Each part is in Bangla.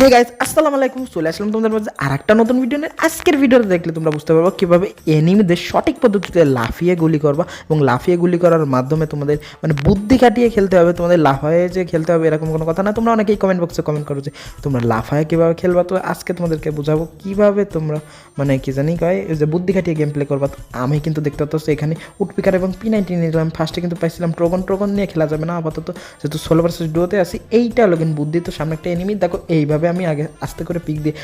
হে গাইস আসসালামু আলাইকুম, চলে আসলাম তোমাদের মাঝে আর একটা নতুন ভিডিও নিয়ে। আজকের ভিডিওতে দেখলে তোমরা বুঝতে পারবে কীভাবে এনিমিদের সঠিক পদ্ধতিতে লাফিয়ে গুলি করবা এবং লাফিয়ে গুলি করার মাধ্যমে তোমাদের মানে বুদ্ধি খাটিয়ে খেলতে হবে, তোমাদের লাফায়ে যে খেলতে হবে, এরকম কোনো কথা না। তোমরা অনেকেই কমেন্ট বক্সে কমেন্ট করো যে, তোমরা লাফায়ে কীভাবে খেলবা? তো আজকে তোমাদেরকে বোঝাবো কীভাবে তোমরা মানে কি জানি কয় যে বুদ্ধি খাটিয়ে গেম প্লে করবা। আমি কিন্তু দেখতে পাচ্ছি এখানে উটপিকার এবং পি নাইনটি নিলাম। ফার্স্টে কিন্তু পাইছিলাম ট্রোগন ট্রোগন নিয়ে খেলা যাবে না। আপাতত যেহেতু ষোলো ভার্সেস ডুয়োতে আসি এইটা হলো কিন্তু বুদ্ধি। তো সামনে একটা এনিমি দেখো, এইভাবে আমি আগে আস্তে করে পিক দিই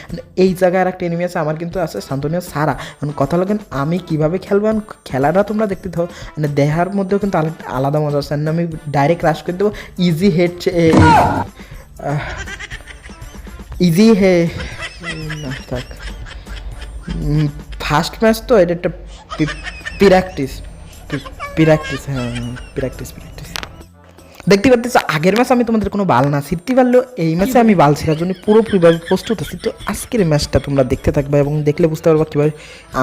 এই জায়গায় আর একটা এনিমি আছে, আমার কিন্তু আছে শান্তনীয় সারা। মানে কথা কিন্তু আমি কীভাবে খেলব? and খেলাটা তোমরা দেখতে থাকো। মানে দেহার মধ্যেও কিন্তু আলাদা মজা আছে। আমি ডাইরেক্ট রাশ করে দেবো। ইজি হেড ইজি হে থাক। ফার্স্ট ম্যাচ তো এটা একটা প্র্যাকটিস প্র্যাকটিস হ্যাঁ প্র্যাকটিস প্র্যাকটিস দেখতে পাচ্ছি আগের ম্যাচ আমি তোমাদের কোনো বাল না শিখতে পারলেও এই ম্যাচে আমি বাল ছেড়ার জন্য পুরোপুরিভাবে প্রস্তুত আছি। তো আজকের ম্যাচটা তোমরা দেখতে থাকবে এবং দেখলে বুঝতে পারবা কীভাবে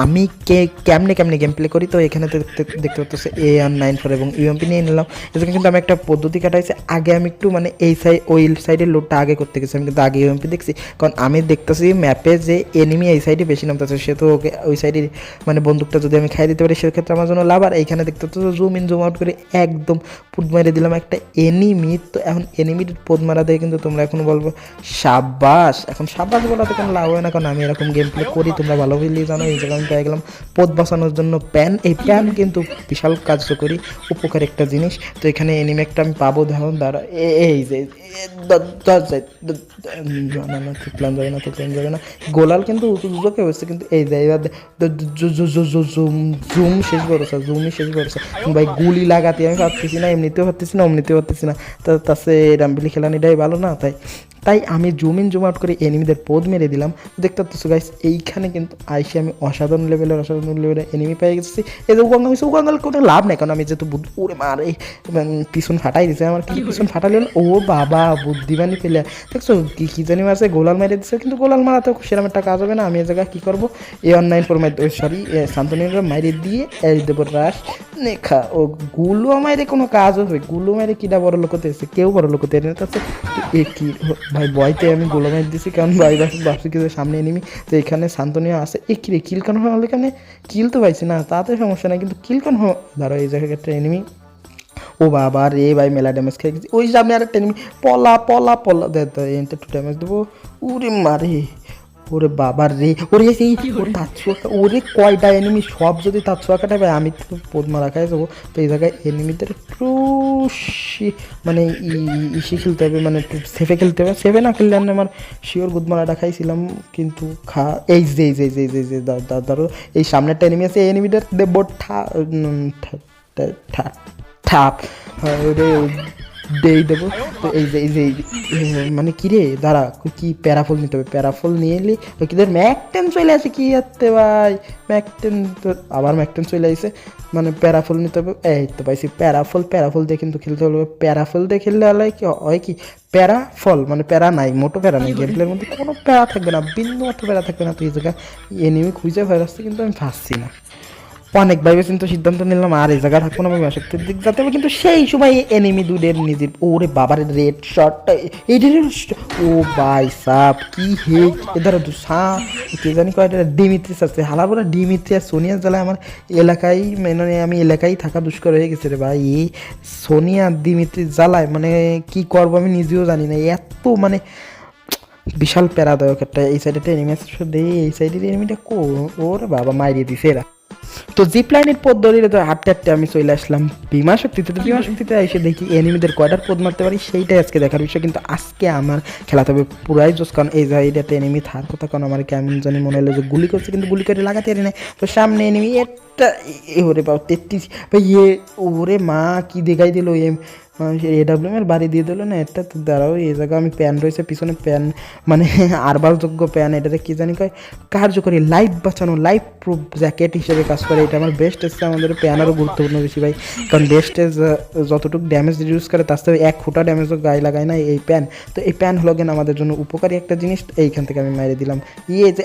আমি কে কেমনে কেমনে গেম প্লে করি। তো এখানে দেখতে দেখতে পাচ্ছি এ আর নাইন ফোর এবং ইউএমপি নিয়ে নিলাম। এখানে কিন্তু আমি একটা পদ্ধতি কাটাইছি। আগে আমি একটু মানে এই সাইড ওই সাইডের লোডটা আগে করতে গেছি। আমি কিন্তু আগে ইউএমপি দেখছি। কারণ আমি দেখতেছি ম্যাপে যে এনিমি এই সাইডে বেশি নামতেছে সে তো ওকে ওই সাইডে মানে বন্দুকটা যদি আমি খাই দিতে পারি সেক্ষেত্রে আমার জন্য লাভ। আর এইখানে দেখতে পাচ্ছি জুম ইন জুম আউট করে একদম পুট মেরে দিলাম একটা এনিমি তো এখন এনিমিট পদ মারা দিয়ে কিন্তু তোমরা এখন বলব সাব্বাস। এখন সাব্বাস বলাতে কোনো লাভ হয় না, কারণ আমি এরকম গেম প্লে করি, তোমরা ভালো বুঝলি জানো, এই জায়গায় আমি পেয়ে গেলাম। পদ বাঁচানোর জন্য প্যান এই প্যান কিন্তু বিশাল কার্যকরী, উপকার একটা জিনিস। তো এখানে এনিমি একটা আমি পাবো ধরুন দ্বারা এই যে না যাবে না যাবে না। গোলাল কিন্তু উজোকে হচ্ছে কিন্তু এই যে এবার জুম শেষ করেছে জুমই শেষ করেছে ভাই গুলি লাগাতে আমি পারতেছি না এমনিতেও পারতেছি না অমনিতেও পারতেছি না। তা তাছে রামবিলি খেলানিটাই ভালো না তাই তাই আমি জুম ইন জুম আউট করে এনিমিদের পোদ মেরে দিলাম। দেখতে পাচ্ছ গাইস এইখানে কিন্তু আইসে আমি অসাধারণ লেভেলের অসাধারণ লেভেলের এনিমি পেয়ে গেছি। এই যে উগাঙ্গাল হয়েছে উগাঙ্গাল কোনো লাভ নেই কারণ আমি যেহেতু বুধ উড়ে মারে পিছন ফাটাই দিছে আমার কি পিছন ফাটালে ও বাবা বুদ্ধিমানি পেলে। দেখছ, কি কি জানি মারছে, গোলাল মেরে দিচ্ছে কিন্তু গোলাল মারাতে সেরকম একটা কাজ হবে না। আমি এই জায়গায় কী করব? এ অনলাইন ফোর মাই সরি শান্তনীরা মাইরে দিয়ে এই দেবো রাস, নেখা, ও গুলো মাইরে কোনো কাজ হবে। গুলো মাইরে কিটা বড় লোক এসে কেউ বড় লোক এনে তাতে এ কি, ভাই বয়তে আমি গোলো মাইর দিছি, কারণ ভাই ভাই ভাবছি কি যে সামনে এনিমি তো এখানে শান্তনীয় আছে, এ কিরে কিল কান হলে এখানে কিল তো পাইছি না, তাতে সমস্যা নাই, কিন্তু কিল কান ধরো এই জায়গায় একটা এনিমি ও বাবা রে ভাই মেলা ড্যামেজ খেয়ে গেছি। ওই সামনে আরেকটা এনিমি পলা পলা পলা। দে এনটা একটু ড্যামেজ দেবো। উরে মারে ওরে বাবার রে ওরে সেই ওরে? তাৎসুয়াকা ওরে কয়টা এনিমি সব যদি তাৎসুয়াকাটা ভাই আমি তো পদ মারা খাই যাব তো এই জায়গায় এনিমিদের একটু মানে ইসে খেলতে হবে মানে একটু সেফে খেলতে হবে। সেফে না খেললে আমি আমার শিওর গুদমারাটা খাইছিলাম কিন্তু খা এই যে এই যে যে যে যে ধরো এই সামনেরটা এনিমি আছে এই এনিমিটার দেবো ঠা ঠা- ঠাপ হ্যাঁ, দেই দেবো। তো এই যে এই যে মানে কি রে? দাঁড়া কি প্যারাফল নিতে হবে? প্যারাফল নিয়ে এলি? ওই কিদের ম্যাকটেন চলে আসে? কি যাচ্ছে ভাই? ম্যাকটেন তো আবার ম্যাকটেন চলে আসে মানে প্যারাফল নিতে হবে। এই তো পাইছি প্যারাফল প্যারাফল দিয়ে কিন্তু খেলতে হবে। প্যারাফল দিয়ে খেললে হলে কি হয় কি? প্যারাফল মানে প্যারা নাই মোটো প্যারা নাই। গেম মধ্যে কোনো প্যারা থাকবে না বিন্দু মাত্র প্যারা থাকবে না। তো এই জায়গায় এনিমি খুঁজে ভয় আসছে কিন্তু আমি পাচ্ছি না। অনেক ভাইবে কিন্তু সিদ্ধান্ত নিলাম, আর এই জায়গায় থাকব না আমি আসক্তির দিক যাতে কিন্তু সেই সময় এনিমি দুধের নিজের, ওরে বাবার রেড শটটা এই ও ভাই সাপ কি হে এধারে দু সা, কে জানি কয়টা ডিমিত্রিস আছে, হালা বলে ডিমিত্রিস সোনিয়া জ্বালায় আমার এলাকায় মানে আমি এলাকায় থাকা দুষ্কর হয়ে গেছে রে ভাই, এই সোনিয়া ডিমিত্রিস জ্বালায় মানে কি করব আমি নিজেও জানি না, এত মানে বিশাল প্যারাদায়ক একটা, এই সাইডে এনিমি আছে, এই সাইডের এনিমিটা কো, ওরে বাবা মারিয়ে দিছে এরা। তো জিপ পথ ধরে তো হাঁটতে হাঁটতে আমি চলে আসলাম। বিমা শক্তিতে তো বিমা শক্তিতে এসে দেখি এনিমিদের কয়টার পদ মারতে পারি, সেইটাই আজকে দেখার বিষয়। কিন্তু আজকে আমার খেলাতে হবে পুরাই জোস কারণ এই জায়গাটাতে এনিমি থার কথা, কারণ আমার কেমন জানি মনে হলো যে গুলি করছে, কিন্তু গুলি করে লাগাতে পারি না তো সামনে এনিমি একটা ওরে বাবা, তেত্রিশ। ভাই ইয়ে ওরে মা, কি দেখাই দিল এম এডাব্লিউএম এর বাড়ি দিয়ে দিলো না, এটা তো দাঁড়াও, এই জায়গায় আমি প্যান রয়েছে, পিছনে প্যান মানে আরবালযোগ্য প্যান এটাতে কি জানি কয়, কার্যকরী লাইফ বাঁচানো লাইফ প্রুফ জ্যাকেট হিসেবে কাজ করে, এটা আমার বেস্ট এসছে, আমাদের প্যান আরও গুরুত্বপূর্ণ বেশি ভাই, কারণ বেস্ট এজ যতটুকু ড্যামেজ রিডিউস করে, তার সাথে এক ফুটা ড্যামেজও গায়ে লাগায় না এই প্যান তো এই প্যান হলো কেন আমাদের জন্য উপকারী একটা জিনিস, এইখান থেকে আমি মেরে দিলাম। ইয়ে যে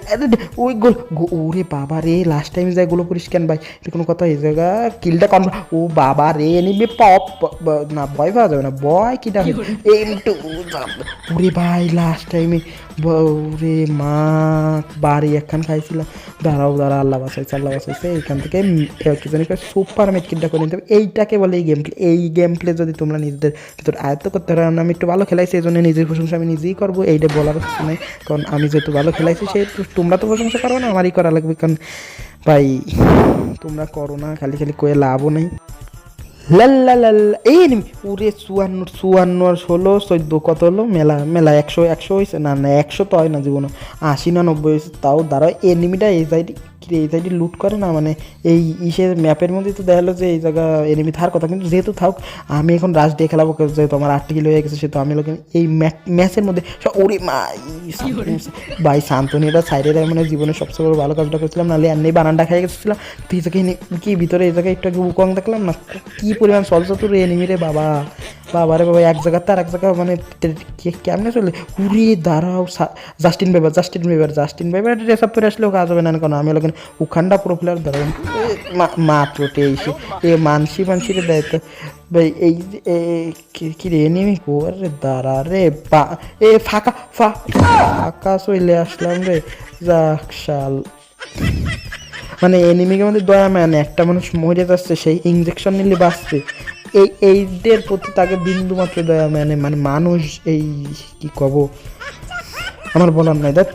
ওই গোল ওরে বাবা রে লাস্ট টাইম যায়গুলো করিস কেন ভাই, এটা কোনো কথা, এই জায়গা, কিলটা কন ও বাবা রে নিবে পপ না ভয় পাওয়া যাবে না। ভয় কি এম টু ওরে ভাই লাস্ট টাইমে রে মা বাড়ি একখান খাইছিলাম দাঁড়াও দাঁড়া আল্লাহ বাসাইছে আল্লাহ বাসাইছে এইখান থেকে সুপার মেটকিটটা করে নিতে হবে। এইটাকে বলে এই গেম প্লে এই গেম প্লে যদি তোমরা নিজেদের ভিতর আয়ত্ত করতে পারো আমি একটু ভালো খেলাইছি এই জন্য নিজের প্রশংসা আমি নিজেই করব। এইটা বলার কিছু নাই কারণ আমি যেহেতু ভালো খেলাইছি সেহেতু তোমরা তো প্রশংসা করো না আমারই করা লাগবে। কারণ ভাই তোমরা করো না খালি খালি কয়ে লাভও নেই। লাল্লা লাল্লা এই নিমি ওরে চুয়ান্ন চুয়ান্ন ষোলো, চোদ্দ কত হলো? মেলা মেলা, একশো একশো হয়েছে না না, একশো তো হয় না জীবনে। আশি না নব্বই তাও দাঁড়ায়। এনিমিটা এই সাইডে এই সাইডে লুট করে না? মানে এই ইসের ম্যাপের মধ্যে তো দেখাল যে এই জায়গা এনিমি থার কথা। কিন্তু যেহেতু থাক, আমি এখন রাশ দিয়ে খেলাবো যেহেতু আমার আটটি কিলো হয়ে গেছে, সেহেতু আমি লোক এই ম্যাচের মধ্যে ওরে ভাই শান্তনীরা সাইডের মানে জীবনের সবচেয়ে বড় ভালো কাজটা করছিলাম। নাহলে এমনি বানানটা খাই গেছিলাম। তুই জায়গায় কি ভিতরে এই জায়গায় একটু উকং দেখলাম না? কি পরিমাণ সলস তোর এনিমি রে বাবা। বাবা রে বাবা, এক জায়গা তার এক জায়গা মানে কেমনে চলে? উড়ে দাঁড়াও Justin Bieber Justin Bieber Justin Bieber dress up করে আসলেও কাজ হবে না কেন? আমি লোকেন উখানটা পুরো প্লেয়ার দাঁড়াবেন মাত্র তেইশে এ মানসি মানসি রে দেয় ভাই, এই কি- রে এনিমি? রে দাঁড়া রে, বা, এ, ফাঁকা, ফা, ফাঁকা চলে আসলাম রে। যাক, শাল। মানে এনিমিকে মধ্যে দয়া মানে একটা মানুষ মরে যাচ্ছে, সেই ইঞ্জেকশন নিলে বাঁচছে এই, এইদের প্রতি তাকে বিন্দু মাত্র দয়া মানে মানে মানুষ, এই, কি কব? আমার বলার নাই, দেখ।